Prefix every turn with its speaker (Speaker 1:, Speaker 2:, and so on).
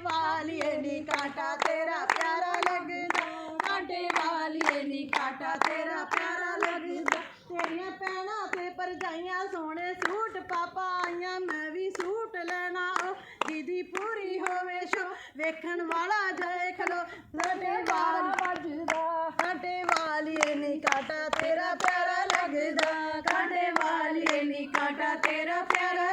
Speaker 1: ਵਾਲੀਏ ਨੀ ਕਾਂਟਾ ਤੇਰਾ ਪਿਆਰਾ ਲੱਗਦਾ। ਕਾਂਟੇ ਵਾਲੀਏ ਨੀ ਕਾਂਟਾ ਤੇਰਾ ਪਿਆਰਾ ਲੱਗਦਾ। ਤੇਰੀਆਂ ਭੈਣਾਂ ਤੇ ਪਰਜਾਈਆਂ ਸੋਹਣੇ ਸੂਟ ਪਾਪਾ ਆਈਆਂ ਮੈਂ ਵੀ ਸੂਟ ਲੈਣਾ। ਦੀਦੀ ਪੂਰੀ ਹੋਵੇ ਸ਼ੋ ਵੇਖਣ ਵਾਲਾ ਦੇਖ ਲੋ। ਸਾਡੇ ਵਾਲ ਵੱਜਦਾ। ਸਾਡੇ ਵਾਲੀਏ ਨੀ ਕਾਂਟਾ ਤੇਰਾ ਪਿਆਰਾ ਲੱਗਦਾ। ਕਾਂਟੇ ਵਾਲੀਏ ਨੀ ਕਾਂਟਾ ਤੇਰਾ ਪਿਆਰਾ